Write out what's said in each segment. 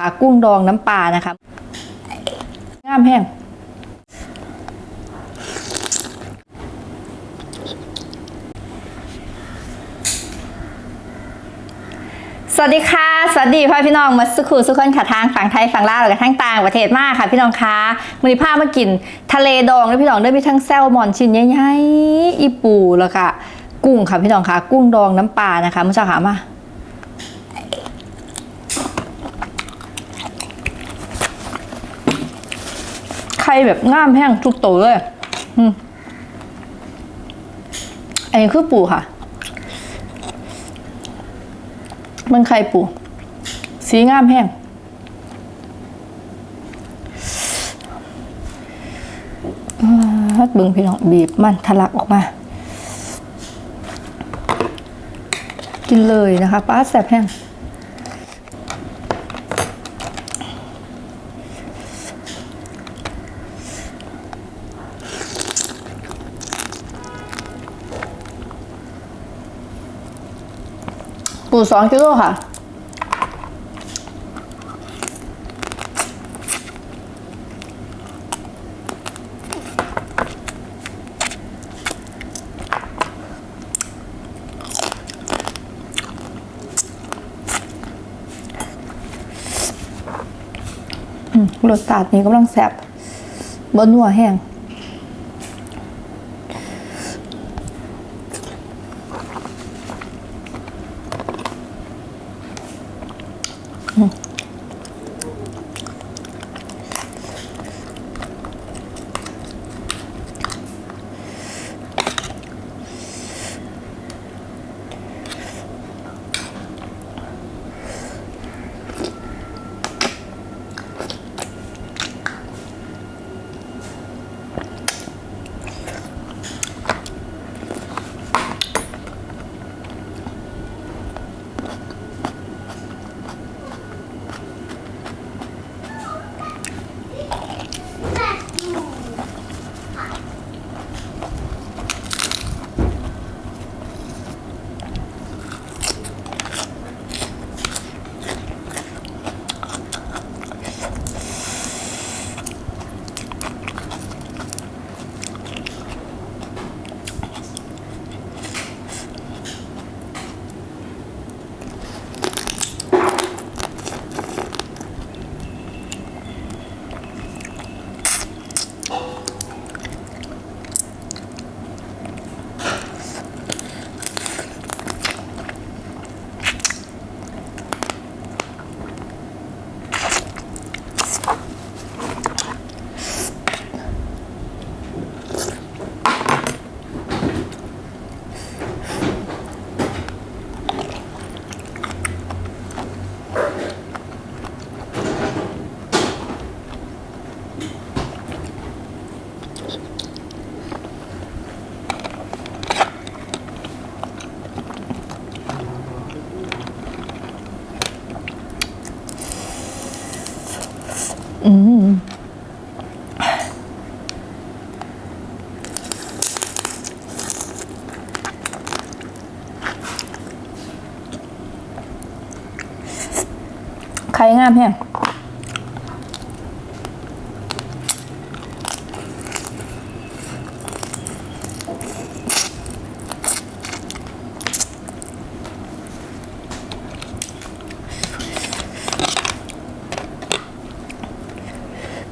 ค่ะกุ้งดองน้ำปลานะคะงามแห้ง สวัสดีค่ะ สวัสดีพ่อพี่น้องมาสุขุสุขคนค่ะทางฝั่งไทยฝั่งลาวแล้วก็ทั้งต่างประเทศมากค่ะพี่น้องคะมือนี้พามากิน ทะเลดองด้วยพี่น้องด้วยมีทั้งแซลมอนชิ้นใหญ่ๆอีปูแล้วก็กุ้งค่ะพี่น้องคะกุ้งดองน้ำปลานะคะมุชาขามา ไข่แบบง่ามแห้งทุกตัวเลยอันนี้คือปูค่ะ มันไข่ปู สีง่ามแห้ง ฮัดเบึงพี่น้องบีบมันทะลักออกมา กินเลยนะคะป้าแสบแห้ง สองกิโลค่ะอืมรสชาตินี้กำลังแซ่บบนนัวแห้ง อืมไข่งามแห้ง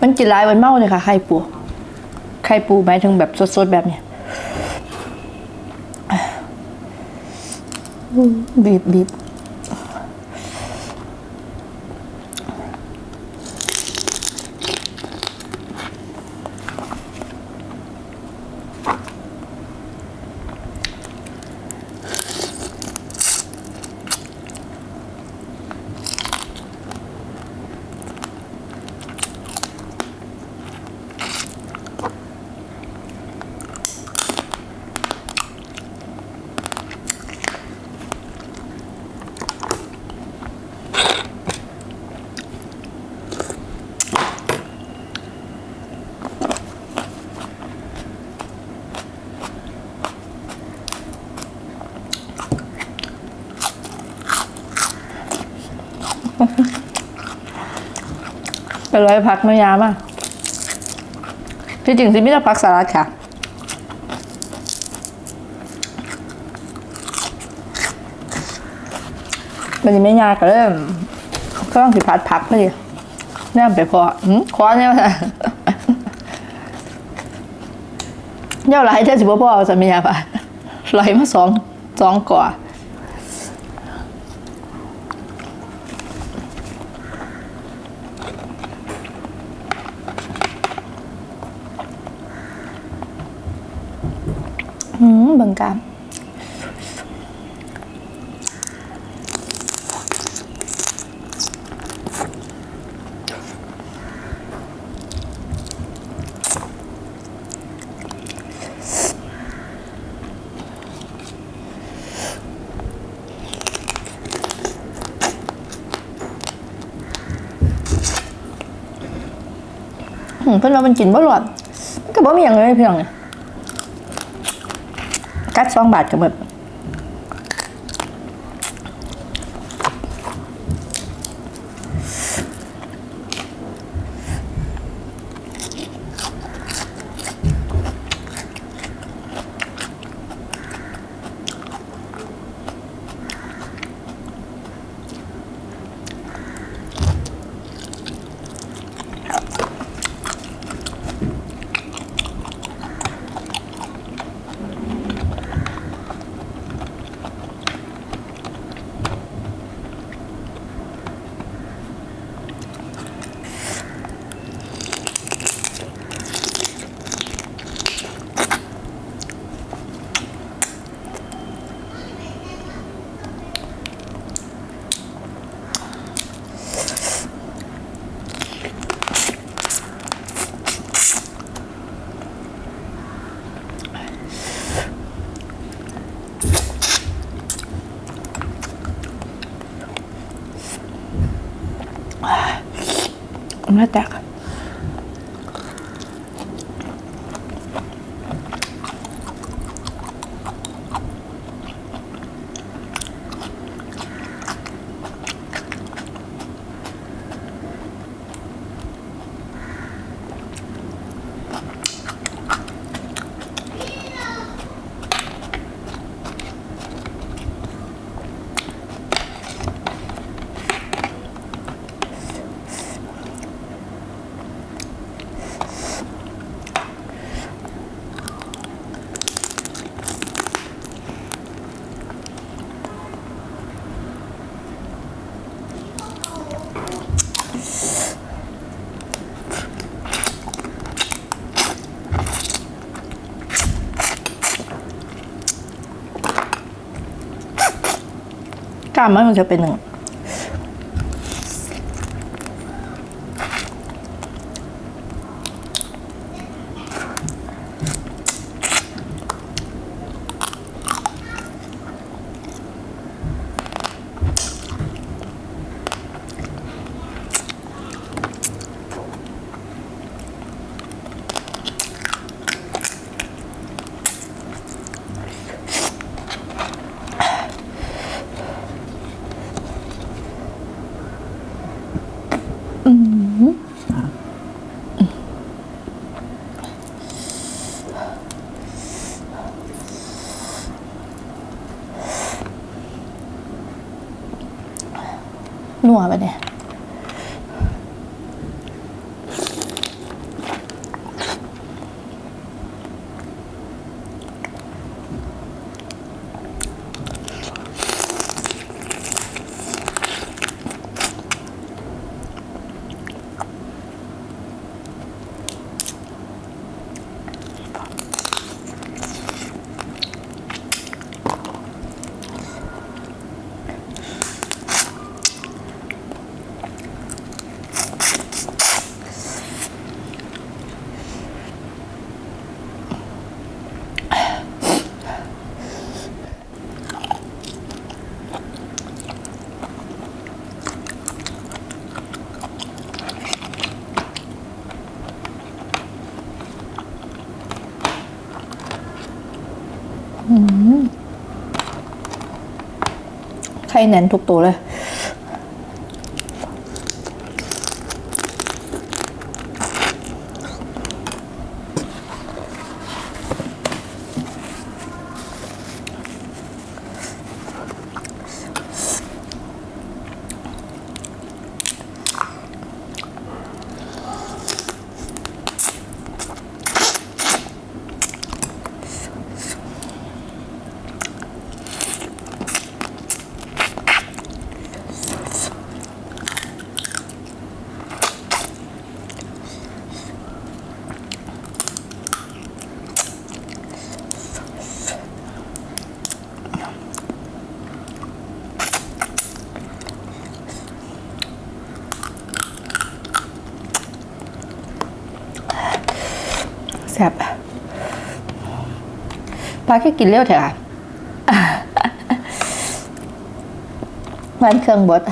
มันกินหลายมันเมาเลยค่ะไข่ปู ไข่ปูหมายถึงแบบสดๆแบบเนี้ยบีบบีบ ไปร้อยพักไม่ยามากที่จริงสิไมแต่ได้พักสลัดค่ะมันจะไม่ยากก็เริ่มก็ต้องสิพัดพักเลยแน่ไปพอหืมคว้าเนี่ยนะเดี๋ยวไหลเท่าสิบพ่อเอาสามียาปะไหลมาสองสองก่อ อืมเบังกามอืมเพื่อนว่ามัน กัดสองบาทก็หมด น่า รรมมันจะเป็นหนึ่ง นัวไปเนี่ย ไข่แน่นทุกตัวเลย ซ่บปลาแค่กินเร็วเถอะค่ะมันเครื่องบด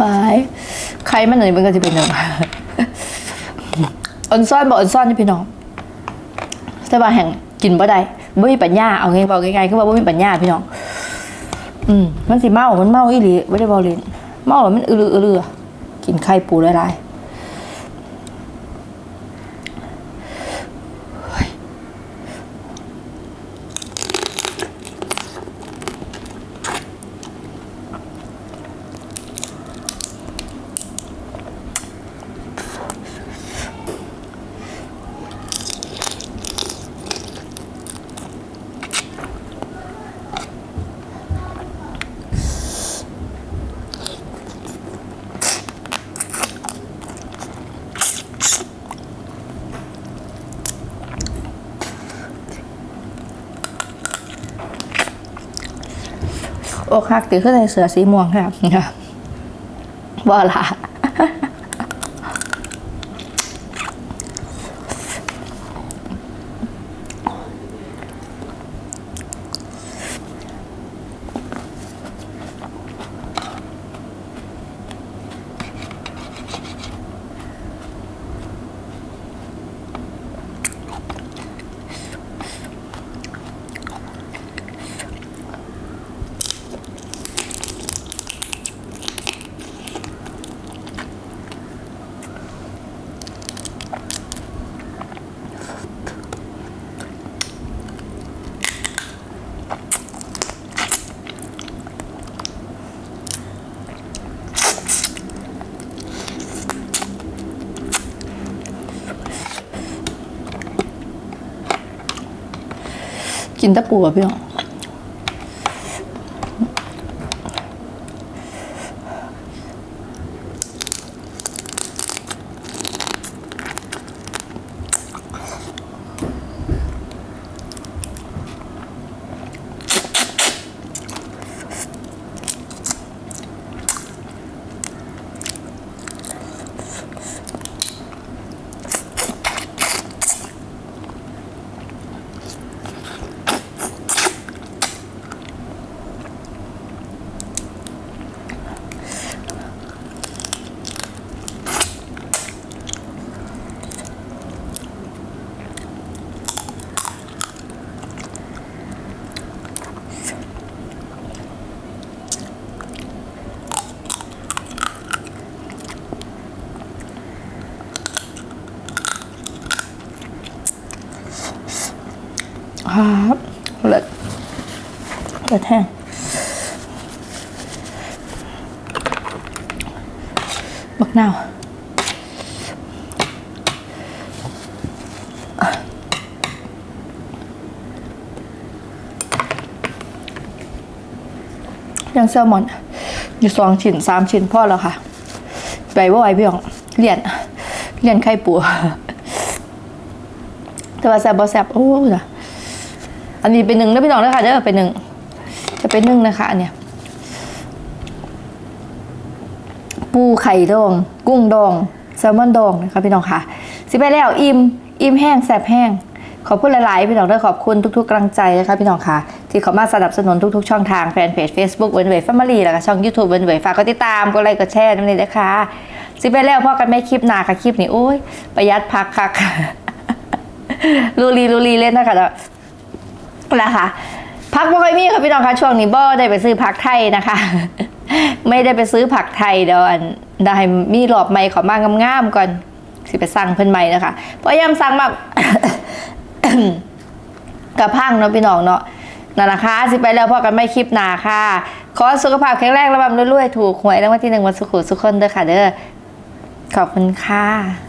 วายใครมันไหนมันก็จะเป็นหนึ่งอันซ่อนบอกอันซ่อนนี่พี่น้องแต่ว่าแห่งกินบ่ได้บ่มีปัญญาเอาไงบอกไง่ายๆคือว่าบ่มีปัญญาพี่น้องอืมมันสิเมา มันเมาอีหลีไม่ได้บอกเล่นเมาแล้วมันอือลืออือลือกินไข่ปูหลายๆ อกหักติขึ้นใส่เสื้อสีม่วงครับบ่ละ กินตะปูอะพี่น้อง ครับเลิศเลิศแห้งบักนาวยังแซลมอน อยู่สองชิ้นสามชิ้นพอแล้วค่ะ ไปว่าไหวพี่น้องเรียนเรียนไข่ปูแต่ว่าแซบบอแซบโอ้จ้ะ อันนี้เป็นหนึ่งนะพี่น้องนะค่ะเด้อเป็นหนึ่งจะเป็นหนึ่งนะคะ อันเนี้ยปูไข่ดอง กุ้งดองแซลมอนดองนะคะพี่น้องค่ะ สิไปแล้วอิ่มอิ่มแห้งแสบแห้งขอบคุณหลาย ๆ พี่น้องด้วยขอบคุณทุก ๆกำลังใจนะคะพี่น้องค่ะ ที่เขามาสนับสนุนทุก ๆ ช่องทางแฟนเพจ Facebook เวนเวฟแฟมิลี่แล้วก็ช่อง YouTube เวนเวฟฝากกดติดตามกดไลค์กดแชร์นั่นเองนะคะสิไปแล้วพ่อกันไม่คลิปหนาค่ะคลิปนี้โอ้ยประหยัดพักค่ะลูรีลูรีเล่นนะคะ นะคะพักบ่ค่อยมีค่ะพี่น้องคะช่วงนี้บ่ได้ไปซื้อผักไทยนะคะ ไม่ได้ไปซื้อผักไทยเดี๋ยวอันได้มีรอบใหม่ขอมางามๆก่อนสิไปสั่งเพิ่นใหม่นะคะเพราะยามสั่งแบบกระพังเนาะพี่น้องเนาะนั่นนะคะ สิไปแล้วพอกันไม่คลิปหนาค่ะ ขอสุขภาพแข็งแรงระบำรวยๆ ถูกหวยรางวัลที่หนึ่งวันสุขุสุขคนเด้อค่ะเด้อขอบคุณค่ะ